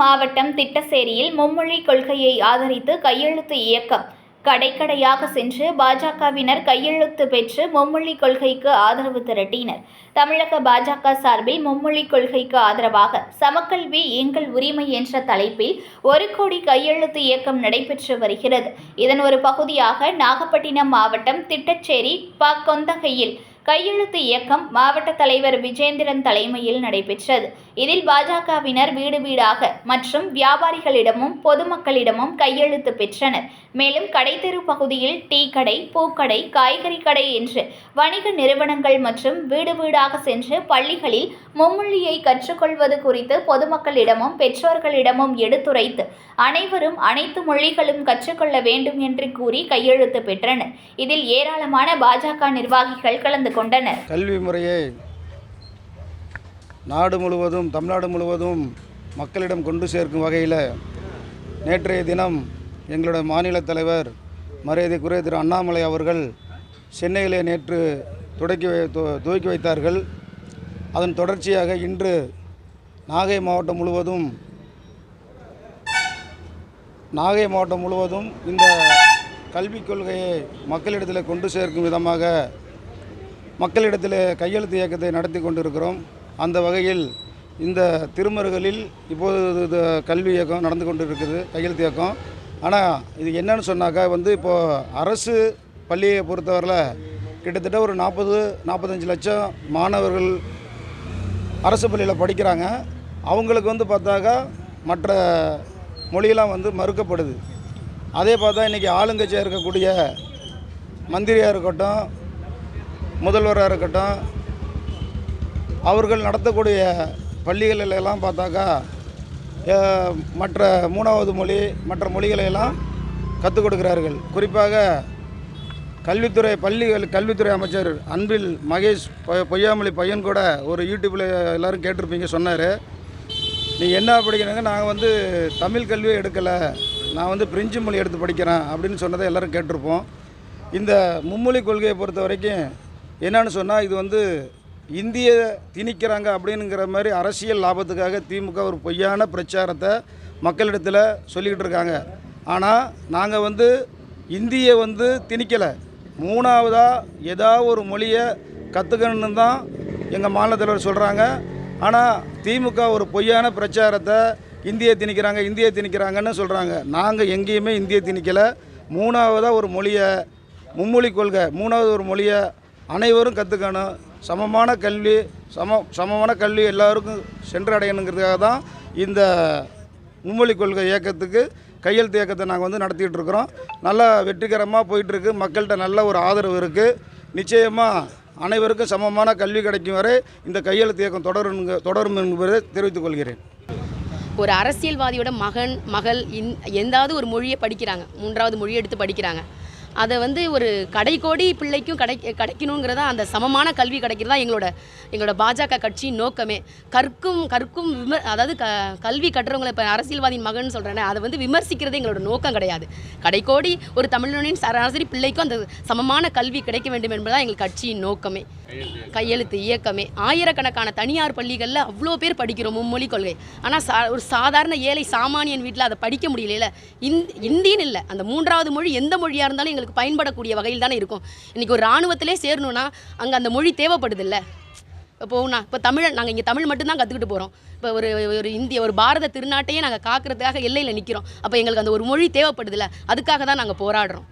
மாவட்டம் திட்டசேரியில் மும்மொழி கொள்கையை ஆதரித்து கையெழுத்து இயக்கம். கடைக்கடையாக சென்று பாஜகவினர் கையெழுத்து பெற்று மும்மொழி கொள்கைக்கு ஆதரவு திரட்டினர். தமிழக பாஜக சார்பில் மும்மொழி கொள்கைக்கு ஆதரவாக சமக்கல்வி எங்கள் உரிமை என்ற தலைப்பில் ஒரு கோடி கையெழுத்து இயக்கம் நடைபெற்று வருகிறது. இதன் ஒரு பகுதியாக நாகப்பட்டினம் மாவட்டம் திட்டச்சேரி ப. கொந்தகையில் கையெழுத்து இயக்கம் மாவட்ட தலைவர் விஜேந்திரன் தலைமையில் நடைபெற்றது. இதில் பாஜகவினர் வீடு வீடாக மற்றும் வியாபாரிகளிடமும் பொதுமக்களிடமும் கையெழுத்து பெற்றனர். மேலும் கடைத்தெரு பகுதியில் டீ கடை பூக்கடை காய்கறி கடை என்று வணிக நிறுவனங்கள் மற்றும் வீடு வீடாக சென்று பள்ளிகளில் மும்மொழியை கற்றுக்கொள்வது குறித்து பொதுமக்களிடமும் பெற்றோர்களிடமும் எடுத்துரைத்து அனைவரும் அனைத்து மொழிகளும் கற்றுக்கொள்ள வேண்டும் என்று கூறி கையெழுத்து பெற்றனர். இதில் ஏராளமான பாஜக நிர்வாகிகள் கலந்து கொண்டனர். கல்வி முறையை நாடு முழுவதும் தமிழ்நாடு முழுவதும் மக்களிடம் கொண்டு சேர்க்கும் வகையில் நேற்றைய தினம் எங்களுடைய மாநில தலைவர் மரியாதைக்குரிய திரு அண்ணாமலை அவர்கள் சென்னையிலே நேற்று தொடக்கி வை துவக்கி வைத்தார்கள். அதன் தொடர்ச்சியாக இன்று நாகை மாவட்டம் முழுவதும் நாகை மாவட்டம் முழுவதும் இந்த கல்விக் கொள்கையை மக்களிடத்தில் கொண்டு சேர்க்கும் விதமாக மக்களிடத்தில் கையெழுத்து இயக்கத்தை நடத்தி கொண்டிருக்கிறோம். அந்த வகையில் இந்த திருமருகலில் இப்போது இது கல்வி இயக்கம் நடந்து கொண்டு இருக்குது கையெழுத்து இயக்கம். ஆனால் இது என்னன்னு சொன்னாக்கா வந்து இப்போது அரசு பள்ளியை பொறுத்தவரையில் கிட்டத்தட்ட ஒரு நாற்பது நாற்பத்தஞ்சு லட்சம் மாணவர்கள் அரசு பள்ளியில் படிக்கிறாங்க. அவங்களுக்கு வந்து பார்த்தாக்கா மற்ற மொழியெல்லாம் வந்து மறுக்கப்படுது. அதே பார்த்தா இன்றைக்கி ஆளுங்கட்சியாக இருக்கக்கூடிய மந்திரியாக இருக்கட்டும் முதல்வராக இருக்கட்டும் அவர்கள் நடத்தக்கூடிய பள்ளிகளிலெல்லாம் பார்த்தாக்கா மற்ற மூணாவது மொழி மற்ற மொழிகளையெல்லாம் கற்றுக் கொடுக்கிறார்கள். குறிப்பாக கல்வித்துறை பள்ளிகள் கல்வித்துறை அமைச்சர் அன்பில் மகேஷ் பொ- பொய்யாமொழி பையன் கூட ஒரு யூடியூப்பில் எல்லோரும் கேட்டிருப்பீங்க சொன்னார். நீ என்ன படிக்கிறாங்க? நாங்கள் வந்து தமிழ் கல்வியை எடுக்கலை. நான் வந்து பிரெஞ்சு மொழி எடுத்து படிக்கிறேன் அப்படின்னு சொன்னதை எல்லோரும் கேட்டிருப்போம். இந்த மும்மொழி கொள்கையை பொறுத்த வரைக்கும் என்னன்னு சொன்னால் இது வந்து இந்திய திணிக்கிறாங்க அப்படிங்கிற மாதிரி அரசியல் லாபத்துக்காக திமுக ஒரு பொய்யான பிரச்சாரத்தை மக்களிடத்தில் சொல்லிக்கிட்டு இருக்காங்க. ஆனால் நாங்கள் வந்து இந்தியை வந்து திணிக்கலை. மூணாவதாக ஏதாவது ஒரு மொழியை கற்றுக்கணுன்னு தான் எங்கள் மாநில தலைவர் சொல்கிறாங்க ஆனால் திமுக ஒரு பொய்யான பிரச்சாரத்தை இந்தியை திணிக்கிறாங்க இந்தியை திணிக்கிறாங்கன்னு சொல்கிறாங்க நாங்கள் எங்கேயுமே இந்தியை திணிக்கலை. மூணாவதாக ஒரு மொழியை மும்மொழி கொள்கை மூணாவது ஒரு மொழியை அனைவரும் கற்றுக்கணும் சமமான கல்வி சம சமமான கல்வி எல்லாருக்கும் சென்றடையணுங்கிறதுக்காக தான் இந்த மும்மொழி கொள்கை இயக்கத்துக்கு கையெழுத்து இயக்கத்தை நாங்கள் வந்து நடத்திக்கிட்டு இருக்கிறோம் நல்லா வெற்றிகரமாக போயிட்டுருக்கு. மக்கள்கிட்ட நல்ல ஒரு ஆதரவு இருக்குது நிச்சயமாக அனைவருக்கும் சமமான கல்வி கிடைக்கும் வரை இந்த கையெழுத்து இயக்கம் தொடரும் தொடரும் என்பதை தெரிவித்துக் கொள்கிறேன். ஒரு அரசியல்வாதியோட மகன் மகள் இன் எந்தாவது ஒரு மொழியை படிக்கிறாங்க. மூன்றாவது மொழியை எடுத்து படிக்கிறாங்க. அதை வந்து ஒரு கடைக்கோடி பிள்ளைக்கும் கிடை கிடைக்கணுங்கிறதா அந்த சமமான கல்வி கிடைக்கிறதா எங்களோட எங்களோட பாஜக கட்சியின் நோக்கமே. கற்கும் கற்கும் விம அதாவது க கல்வி கட்டுறவங்களை இப்போ அரசியல்வாதியின் மகன் சொல்கிறேன் அதை வந்து விமர்சிக்கிறது எங்களோட நோக்கம் கிடையாது. கடைக்கோடி ஒரு தமிழனின் சராசரி பிள்ளைக்கும் அந்த சமமான கல்வி கிடைக்க வேண்டும் என்பதுதான் எங்கள் கட்சியின் நோக்கமே. கையெழுத்து இயக்கமே. ஆயிரக்கணக்கான தனியார் பள்ளிகளில் அவ்வளோ பேர் படிக்கிறோம் மும்மொழி கொள்கை. ஆனால் சா ஒரு சாதாரண ஏழை சாமானியன் வீட்டில் அதை படிக்க முடியல இந் இந்தின்னு இல்லை. அந்த மூன்றாவது மொழி எந்த மொழியாக இருந்தாலும் எங்களுக்கு பயன்படக்கூடிய வகையில் தானே இருக்கும். இன்றைக்கி ஒரு இராணுவத்திலே சேரணும்னா அங்கே அந்த மொழி தேவைப்படுது இல்லை இப்போ நான் இப்போ தமிழ் நாங்கள் இங்கே தமிழ் மட்டும்தான் கற்றுக்கிட்டு போகிறோம் இப்போ ஒரு ஒரு இந்திய ஒரு பாரத திருநாட்டையே நாங்கள் காக்கிறதுக்காக எல்லையில் நிற்கிறோம் அப்போ எங்களுக்கு அந்த ஒரு மொழி தேவைப்படுதில்ல. அதுக்காக தான் நாங்கள் போராடுறோம்.